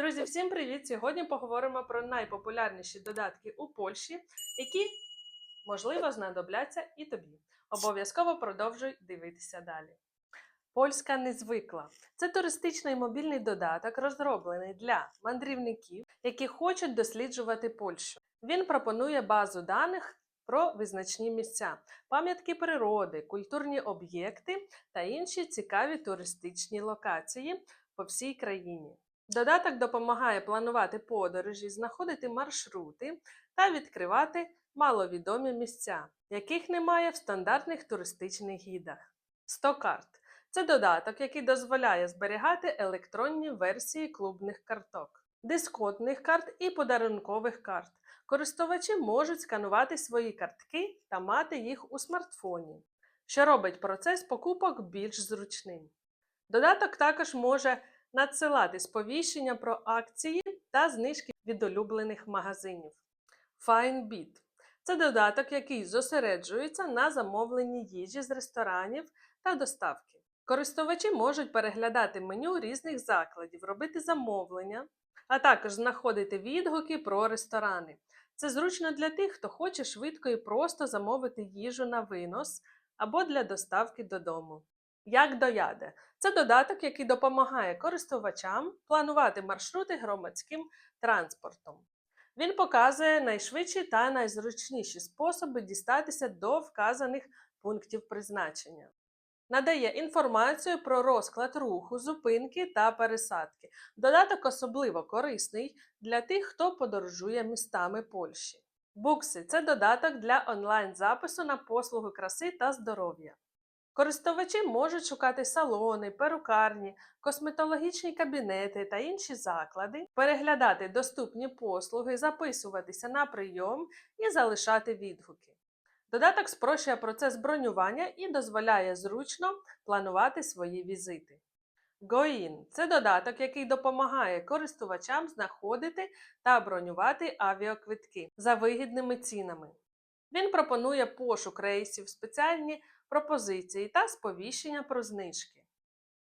Друзі, всім привіт! Сьогодні поговоримо про найпопулярніші додатки у Польщі, які, можливо, знадобляться і тобі. Обов'язково продовжуй дивитися далі. Польська незвикла це туристичний мобільний додаток, розроблений для мандрівників, які хочуть досліджувати Польщу. Він пропонує базу даних про визначні місця, пам'ятки природи, культурні об'єкти та інші цікаві туристичні локації по всій країні. Додаток допомагає планувати подорожі, знаходити маршрути та відкривати маловідомі місця, яких немає в стандартних туристичних гідах. 100 карт це додаток, який дозволяє зберігати електронні версії клубних карток, дисконтних карт і подарункових карт. Користувачі можуть сканувати свої картки та мати їх у смартфоні, що робить процес покупок більш зручним. Додаток також може надсилати сповіщення про акції та знижки від улюблених магазинів. FineBit – це додаток, який зосереджується на замовленні їжі з ресторанів та доставки. Користувачі можуть переглядати меню різних закладів, робити замовлення, а також знаходити відгуки про ресторани. Це зручно для тих, хто хоче швидко і просто замовити їжу на винос або для доставки додому. Як дояде це додаток, який допомагає користувачам планувати маршрути громадським транспортом. Він показує найшвидші та найзручніші способи дістатися до вказаних пунктів призначення. Надає інформацію про розклад руху, зупинки та пересадки. Додаток особливо корисний для тих, хто подорожує містами Польщі. Букси це додаток для онлайн-запису на послуги краси та здоров'я. Користувачі можуть шукати салони, перукарні, косметологічні кабінети та інші заклади, переглядати доступні послуги, записуватися на прийом і залишати відгуки. Додаток спрощує процес бронювання і дозволяє зручно планувати свої візити. Goin – це додаток, який допомагає користувачам знаходити та бронювати авіаквитки за вигідними цінами. Він пропонує пошук рейсів, спеціальні пропозиції та сповіщення про знижки,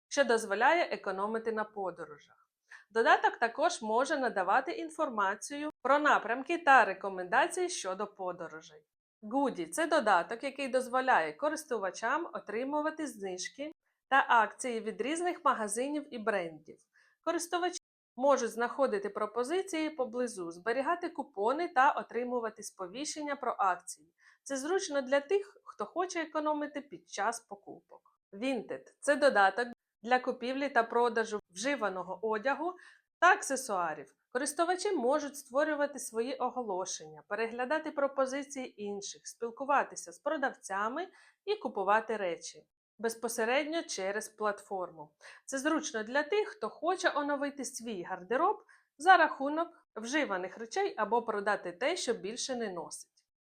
що дозволяє економити на подорожах. Додаток також може надавати інформацію про напрямки та рекомендації щодо подорожей. Goody – це додаток, який дозволяє користувачам отримувати знижки та акції від різних магазинів і брендів. Користувачі можуть знаходити пропозиції поблизу, зберігати купони та отримувати сповіщення про акції. Це зручно для тих, хто хоче економити під час покупок. Vinted – це додаток для купівлі та продажу вживаного одягу та аксесуарів. Користувачі можуть створювати свої оголошення, переглядати пропозиції інших, спілкуватися з продавцями і купувати речі безпосередньо через платформу. Це зручно для тих, хто хоче оновити свій гардероб за рахунок вживаних речей або продати те, що більше не носить.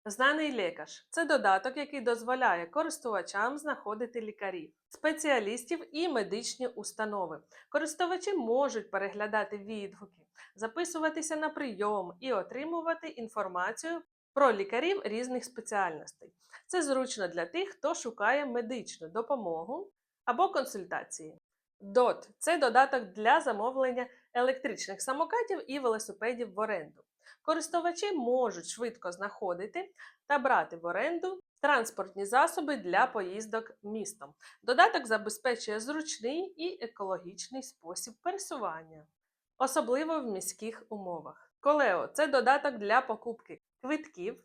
Знаний лікар це додаток, який дозволяє користувачам знаходити лікарів, спеціалістів і медичні установи. Користувачі можуть переглядати відгуки, записуватися на прийом і отримувати інформацію про лікарів різних спеціальностей. Це зручно для тих, хто шукає медичну допомогу або консультації. DOT – це додаток для замовлення електричних самокатів і велосипедів в оренду. Користувачі можуть швидко знаходити та брати в оренду транспортні засоби для поїздок містом. Додаток забезпечує зручний і екологічний спосіб пересування, особливо в міських умовах. Колео це додаток для покупки квитків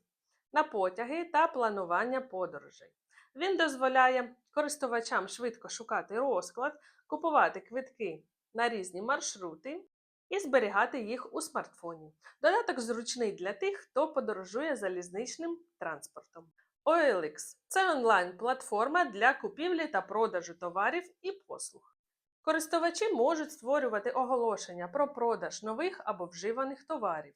на потяги та планування подорожей. Він дозволяє користувачам швидко шукати розклад, купувати квитки на різні маршрути і зберігати їх у смартфоні. Додаток зручний для тих, хто подорожує залізничним транспортом. OLX – це онлайн-платформа для купівлі та продажу товарів і послуг. Користувачі можуть створювати оголошення про продаж нових або вживаних товарів,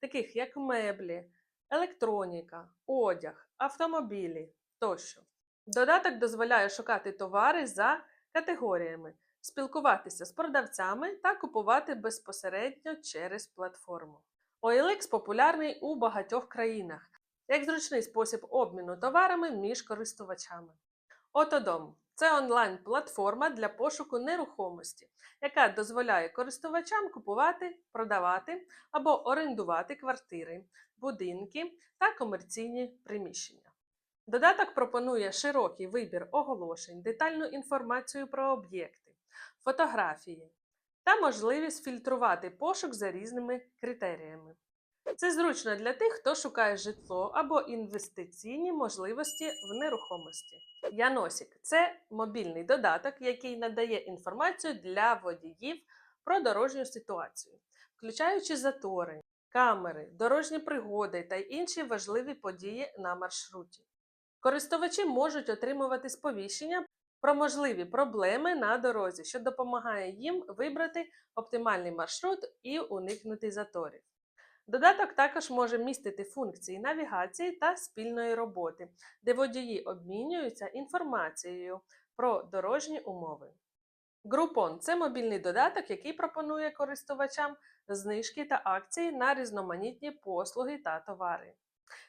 таких як меблі, електроніка, одяг, автомобілі тощо. Додаток дозволяє шукати товари за категоріями, спілкуватися з продавцями та купувати безпосередньо через платформу. OLX популярний у багатьох країнах як зручний спосіб обміну товарами між користувачами. Отодом це онлайн-платформа для пошуку нерухомості, яка дозволяє користувачам купувати, продавати або орендувати квартири, будинки та комерційні приміщення. Додаток пропонує широкий вибір оголошень, детальну інформацію про об'єкти, фотографії та можливість фільтрувати пошук за різними критеріями. Це зручно для тих, хто шукає житло або інвестиційні можливості в нерухомості. Яносік це мобільний додаток, який надає інформацію для водіїв про дорожню ситуацію, включаючи затори, камери, дорожні пригоди та інші важливі події на маршруті. Користувачі можуть отримувати сповіщення про можливі проблеми на дорозі, що допомагає їм вибрати оптимальний маршрут і уникнути заторів. Додаток також може містити функції навігації та спільної роботи, де водії обмінюються інформацією про дорожні умови. Groupon – це мобільний додаток, який пропонує користувачам знижки та акції на різноманітні послуги та товари.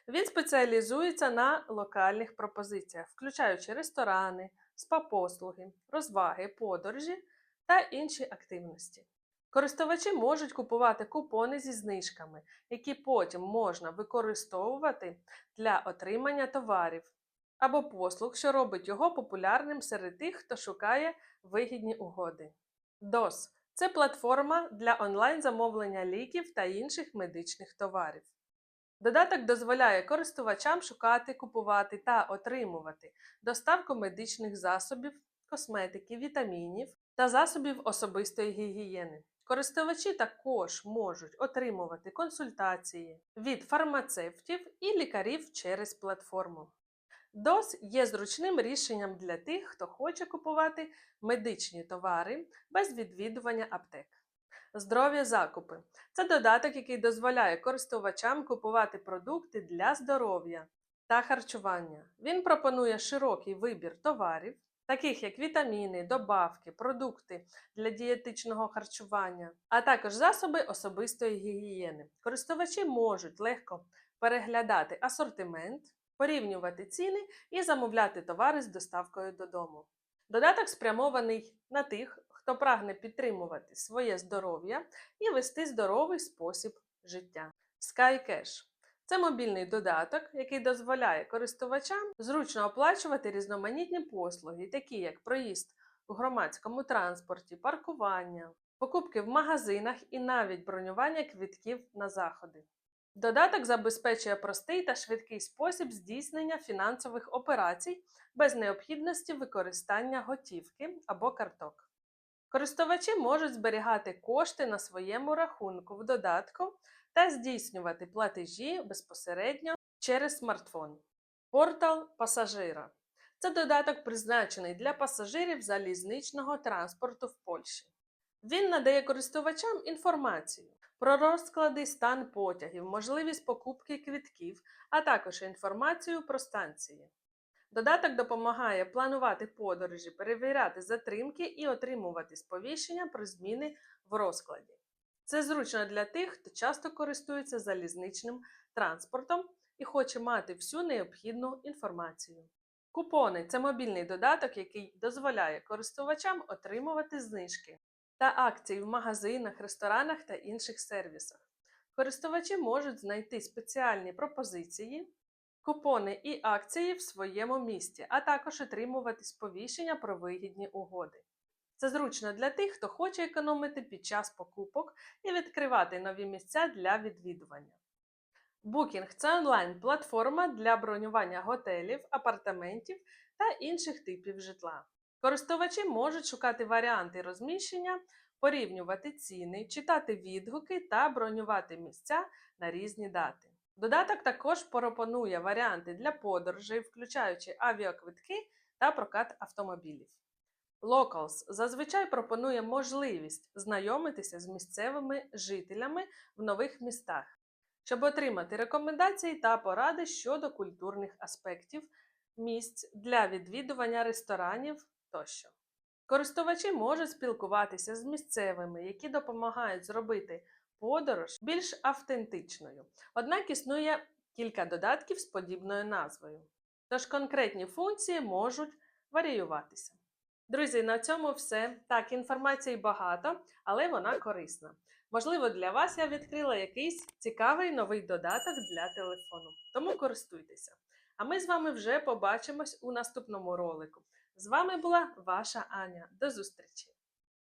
Він спеціалізується на локальних пропозиціях, включаючи ресторани, спа-послуги, розваги, подорожі та інші активності. Користувачі можуть купувати купони зі знижками, які потім можна використовувати для отримання товарів або послуг, що робить його популярним серед тих, хто шукає вигідні угоди. DOS – це платформа для онлайн-замовлення ліків та інших медичних товарів. Додаток дозволяє користувачам шукати, купувати та отримувати доставку медичних засобів, косметики, вітамінів та засобів особистої гігієни. Користувачі також можуть отримувати консультації від фармацевтів і лікарів через платформу. DOS є зручним рішенням для тих, хто хоче купувати медичні товари без відвідування аптек. Здоров'я закупи це додаток, який дозволяє користувачам купувати продукти для здоров'я та харчування. Він пропонує широкий вибір товарів, таких як вітаміни, добавки, продукти для дієтичного харчування, а також засоби особистої гігієни. Користувачі можуть легко переглядати асортимент, порівнювати ціни і замовляти товари з доставкою додому. Додаток спрямований на тих, хто прагне підтримувати своє здоров'я і вести здоровий спосіб життя. SkyCash – це мобільний додаток, який дозволяє користувачам зручно оплачувати різноманітні послуги, такі як проїзд у громадському транспорті, паркування, покупки в магазинах і навіть бронювання квитків на заходи. Додаток забезпечує простий та швидкий спосіб здійснення фінансових операцій без необхідності використання готівки або карток. Користувачі можуть зберігати кошти на своєму рахунку в додатку та здійснювати платежі безпосередньо через смартфон. Портал пасажира це додаток, призначений для пасажирів залізничного транспорту в Польщі. Він надає користувачам інформацію про розклади стан потягів, можливість покупки квитків, а також інформацію про станції. Додаток допомагає планувати подорожі, перевіряти затримки і отримувати сповіщення про зміни в розкладі. Це зручно для тих, хто часто користується залізничним транспортом і хоче мати всю необхідну інформацію. Купони це мобільний додаток, який дозволяє користувачам отримувати знижки та акції в магазинах, ресторанах та інших сервісах. Користувачі можуть знайти спеціальні пропозиції, купони і акції в своєму місті, а також отримувати сповіщення про вигідні угоди. Це зручно для тих, хто хоче економити під час покупок і відкривати нові місця для відвідування. Booking – це онлайн-платформа для бронювання готелів, апартаментів та інших типів житла. Користувачі можуть шукати варіанти розміщення, порівнювати ціни, читати відгуки та бронювати місця на різні дати. Додаток також пропонує варіанти для подорожей, включаючи авіаквитки та прокат автомобілів. Locals зазвичай пропонує можливість знайомитися з місцевими жителями в нових містах, щоб отримати рекомендації та поради щодо культурних аспектів місць для відвідування ресторанів тощо. Користувачі можуть спілкуватися з місцевими, які допомагають зробити подорож більш автентичною. Однак існує кілька додатків з подібною назвою. Тож конкретні функції можуть варіюватися. Друзі, на цьому все. Так, інформації багато, але вона корисна. Можливо, для вас я відкрила якийсь цікавий новий додаток для телефону. Тому користуйтеся. А ми з вами вже побачимось у наступному ролику. З вами була ваша Аня. До зустрічі!